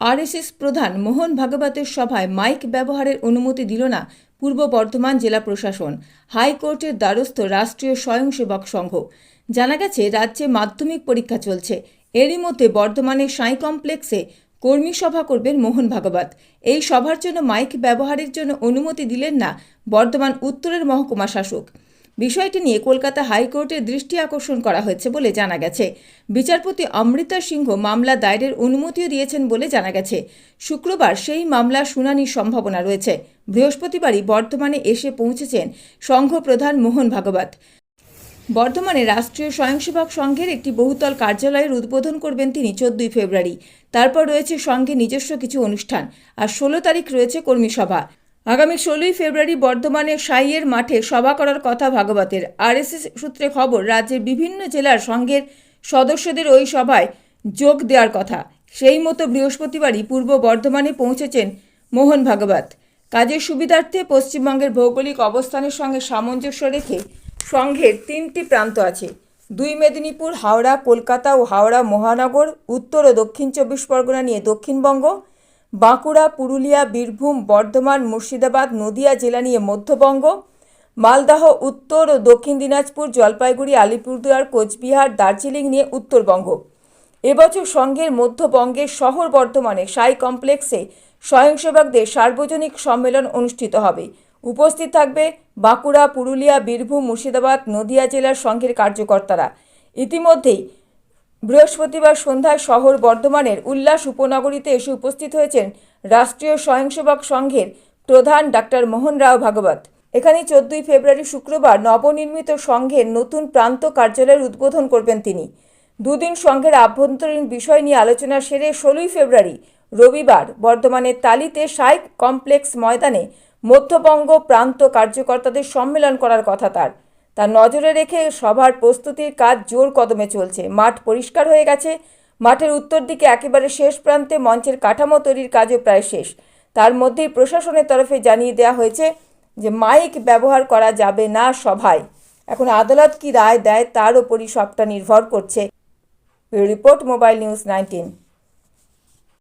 RSS প্রধান মোহন ভাগবতের সভায় মাইক ব্যবহারের অনুমতি দিল না পূর্ব বর্ধমান জেলা প্রশাসন। হাইকোর্টের দ্বারস্থ রাষ্ট্রীয় স্বয়ংসেবক সংঘ। জানা গেছে, রাজ্যে মাধ্যমিক পরীক্ষা চলছে। এরই মধ্যে বর্ধমানের সাই কমপ্লেক্সে কর্মী সভা করবেন মোহন ভাগবত। এই সভার জন্য মাইক ব্যবহারের জন্য অনুমতি দিলেন না বর্ধমান উত্তরের মহকুমা শাসক। বিষয়টি নিয়ে কলকাতা হাইকোর্টের দৃষ্টি আকর্ষণ করা হয়েছে বলে জানা গেছে। বিচারপতি অমৃতা সিংহ মামলা দায়েরের অনুমতিও দিয়েছেন বলে জানা গেছে। শুক্রবার সেই মামলার শুনানির সম্ভাবনা রয়েছে। বৃহস্পতিবারই বর্ধমানে এসে পৌঁছেছেন সংঘ প্রধান মোহন ভাগবত। বর্ধমানে রাষ্ট্রীয় স্বয়ংসেবক সংঘের একটি বহুতল কার্যালয়ের উদ্বোধন করবেন তিনি চোদ্দই ফেব্রুয়ারি। তারপর রয়েছে সঙ্গে নিজস্ব কিছু অনুষ্ঠান। আর ষোলো তারিখ রয়েছে কর্মী সভা। আগামী ষোলোই ফেব্রুয়ারি বর্ধমানে সাইয়ের মাঠে সভা করার কথা ভাগবতের। আরএসএস সূত্রে খবর, রাজ্যের বিভিন্ন জেলার সংঘের সদস্যদের ওই সভায় যোগ দেওয়ার কথা। সেই মতো বৃহস্পতিবারই পূর্ব বর্ধমানে পৌঁছেছেন মোহন ভাগবত। কাজের সুবিধার্থে পশ্চিমবঙ্গের ভৌগোলিক অবস্থানের সঙ্গে সামঞ্জস্য রেখে সংঘের তিনটি প্রান্ত আছে। দুই মেদিনীপুর, হাওড়া, কলকাতা ও হাওড়া মহানগর, উত্তর ও দক্ষিণ চব্বিশ পরগনা নিয়ে দক্ষিণবঙ্গ বাঁকুড়া, পুরুলিয়া, বীরভূম, বর্ধমান, মুর্শিদাবাদ, নদিয়া জেলা নিয়ে মধ্যবঙ্গ, মালদাহ, উত্তর ও দক্ষিণ দিনাজপুর, জলপাইগুড়ি, আলিপুরদুয়ার, কোচবিহার, দার্জিলিং নিয়ে উত্তরবঙ্গ। এবছর সংঘের মধ্যবঙ্গের শহর বর্ধমানে সাই কমপ্লেক্সে স্বয়ংসেবকদের সার্বজনিক সম্মেলন অনুষ্ঠিত হবে। উপস্থিত থাকবে বাঁকুড়া, পুরুলিয়া, বীরভূম, মুর্শিদাবাদ, নদিয়া জেলার সংঘের কার্যকর্তারা। ইতিমধ্যেই বৃহস্পতিবার সন্ধ্যায় শহর বর্ধমানের উল্লাস উপনগরীতে এসে উপস্থিত হয়েছেন রাষ্ট্রীয় স্বয়ংসেবক সংঘের প্রধান ডাক্তার মোহন রাও ভাগবত। এখানে চোদ্দই ফেব্রুয়ারি শুক্রবার নবনির্মিত সংঘের নতুন প্রান্ত কার্যালয়ের উদ্বোধন করবেন তিনি। দুদিন সংঘের আভ্যন্তরীণ বিষয় নিয়ে আলোচনা সেরে ষোলোই ফেব্রুয়ারি রবিবার বর্ধমানের তালিতে সাই কমপ্লেক্স ময়দানে মধ্যবঙ্গ প্রান্ত কার্যকর্তাদের সম্মেলন করার কথা তার। তার নজরে রেখে সভার প্রস্তুতির কাজ জোর কদমে চলছে। মাঠ পরিষ্কার হয়ে গেছে। মাঠের উত্তর দিকে একেবারে শেষ প্রান্তে মঞ্চের কাঠামো তৈরির কাজও প্রায় শেষ। তার মধ্যেই প্রশাসনের তরফে জানিয়ে দেওয়া হয়েছে যে, মাইক ব্যবহার করা যাবে না সভায়। এখন আদালত কি রায় দেয় তার ওপরই সবটা নির্ভর করছে। Report, mobile news nineteen.